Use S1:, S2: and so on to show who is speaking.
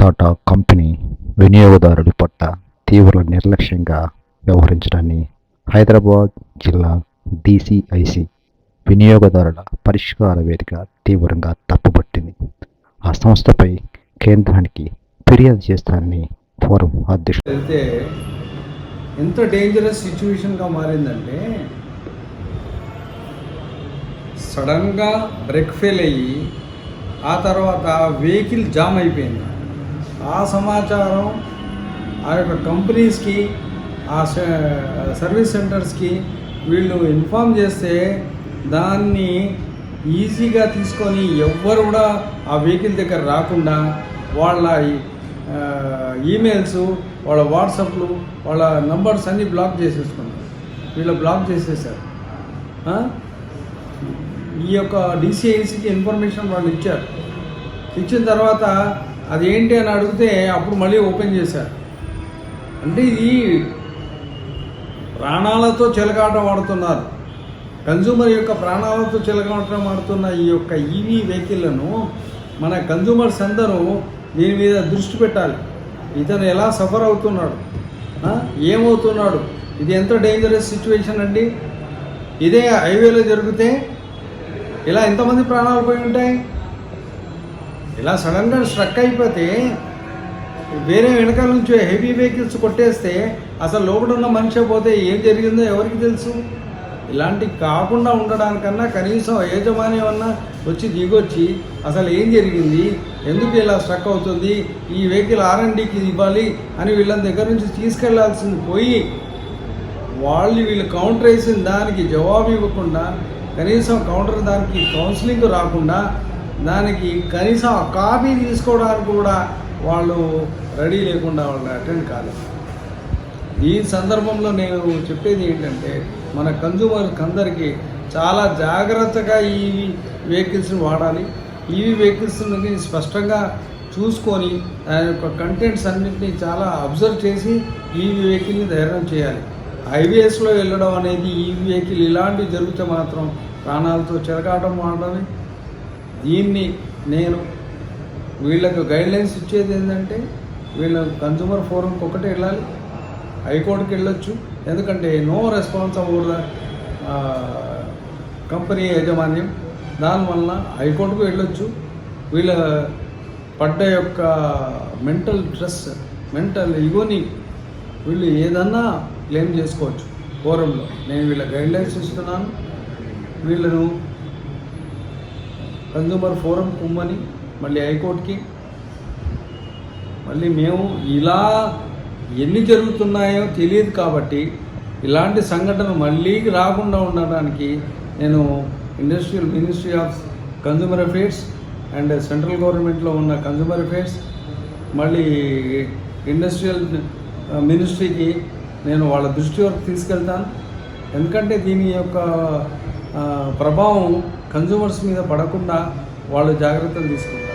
S1: Tata company వినియోగదారుడి పట్ల తీవ్ర నిర్లక్ష్యంగా వ్యవహరించడాన్ని హైదరాబాద్ జిల్లా డిసిఐసి వినియోగదారుల పరిష్కార వేదిక తీవ్రంగా తప్పుపట్టింది. ఆ సంస్థపై కేంద్రానికి ఫిర్యాదు చేస్తానని ఫోరం అధ్యక్షుడు
S2: అయితే ఎంత డేంజరస్ సిచ్యువేషన్గా మారిందంటే సడన్గా బ్రేక్ ఫెయిల్ అయ్యి ఆ తర్వాత వెహికల్ జామ్ అయిపోయింది. ఆ సమాచారం ఆ యొక్క కంపెనీస్కి ఆ స- సర్వీస్ సెంటర్స్కి వీళ్ళు ఇన్ఫామ్ చేస్తే దాన్ని ఈజీగా తీసుకొని ఎవ్వరు కూడా ఆ వెహికల్ దగ్గర రాకుండా వాళ్ళ ఈ- ఈమెయిల్స్ వాళ్ళ వాట్సాప్లు వాళ్ళ నంబర్స్ అన్నీ బ్లాక్ చేసేసుకున్నారు. వీళ్ళు బ్లాక్ చేసేసారు. ఈ యొక్క డిసిఐసికి ఇన్ఫర్మేషన్ వాళ్ళు ఇచ్చారు. ఇచ్చిన తర్వాత అది ఏంటి అని అడిగితే అప్పుడు మళ్ళీ ఓపెన్ చేశారు. అంటే ఇది ప్రాణాలతో చిలకాట ఆడుతున్నారు. కన్జ్యూమర్ యొక్క ప్రాణాలతో చెలగాటం ఆడుతున్న ఈ యొక్క ఈవీ వెహికల్లను మన కన్జ్యూమర్స్ అందరూ దీని మీద దృష్టి పెట్టాలి. ఇతను ఎలా సఫర్ అవుతున్నాడు? ఏమవుతున్నాడు? ఇది ఎంత డేంజరస్ సిచ్యువేషన్ అండి? ఇదే హైవేలో జరిగితే ఇలా ఎంతమంది ప్రాణాలు పోయి ఉంటాయి? ఇలా సడన్గా స్ట్రక్ అయిపోతే వేరే వెనకాల నుంచి హెవీ వెహికల్స్ కొట్టేస్తే అసలు లోపల ఉన్న మనిషి పోతే ఏం జరిగిందో ఎవరికి తెలుసు? ఇలాంటి కాకుండా ఉండడానికన్నా కనీసం యజమాని ఏమన్నా వచ్చి దిగొచ్చి అసలు ఏం జరిగింది? ఎందుకు ఇలా స్ట్రక్ అవుతుంది? ఈ వెహికల్ ఆర్ఎండికి ఇవ్వాలి అని వీళ్ళ దగ్గర నుంచి తీసుకెళ్ళాల్సింది పోయి వాళ్ళు వీళ్ళు కౌంటర్ వేసిన దానికి జవాబు ఇవ్వకుండా కనీసం కౌంటర్ దానికి కౌన్సిలింగ్ రాకుండా దానికి కనీసం ఆ కాపీ తీసుకోవడానికి కూడా వాళ్ళు రెడీ లేకుండా వాళ్ళు అటెండ్ కాలేదు. ఈ సందర్భంలో నేను చెప్పేది ఏంటంటే మన కన్జ్యూమర్స్ అందరికీ చాలా జాగ్రత్తగా ఈ వెహికల్స్ని వాడాలి. ఈవీ వెహికల్స్ని స్పష్టంగా చూసుకొని దాని యొక్క కంటెంట్స్ అన్నింటినీ చాలా అబ్జర్వ్ చేసి ఈవి వెహికల్ని ధైర్యం చేయాలి. హైవేస్లో వెళ్ళడం అనేది ఈవీ వెహికల్ ఇలాంటివి జరిగితే మాత్రం ప్రాణాలతో చెరగాటం వాడడమే దీన్ని నేను వీళ్ళకు గైడ్లైన్స్ ఇచ్చేది ఏంటంటే వీళ్ళ కన్జ్యూమర్ ఫోరంకి ఒకటే వెళ్ళాలి. హైకోర్టుకి వెళ్ళొచ్చు. ఎందుకంటే నో రెస్పాన్స్ అవ్వదు కంపెనీ యాజమాన్యం. దానివల్ల హైకోర్టుకు వెళ్ళొచ్చు. వీళ్ళ పడ్డ యొక్క మెంటల్ స్ట్రెస్ మెంటల్ ఇగోని వీళ్ళు ఏదన్నా క్లెయిమ్ చేసుకోవచ్చు. ఫోరంలో నేను వీళ్ళ గైడ్లైన్స్ ఇస్తున్నాను. వీళ్ళను కన్జ్యూమర్ ఫోరం కుమ్మని మళ్ళీ హైకోర్టుకి. మళ్ళీ మేము ఇలా ఎన్ని జరుగుతున్నాయో తెలియదు కాబట్టి ఇలాంటి సంఘటన మళ్ళీ రాకుండా ఉండడానికి నేను industrial ministry of consumer affairs and central గవర్నమెంట్లో ఉన్న కన్జ్యూమర్ అఫేర్స్ మళ్ళీ ఇండస్ట్రియల్ మినిస్ట్రీకి నేను వాళ్ళ దృష్టి వరకు తీసుకెళ్తాను. ఎందుకంటే దీని యొక్క ప్రభావం కన్జ్యూమర్స్ మీద పడకుండా వాళ్ళు జాగ్రత్తలు తీసుకుంటారు.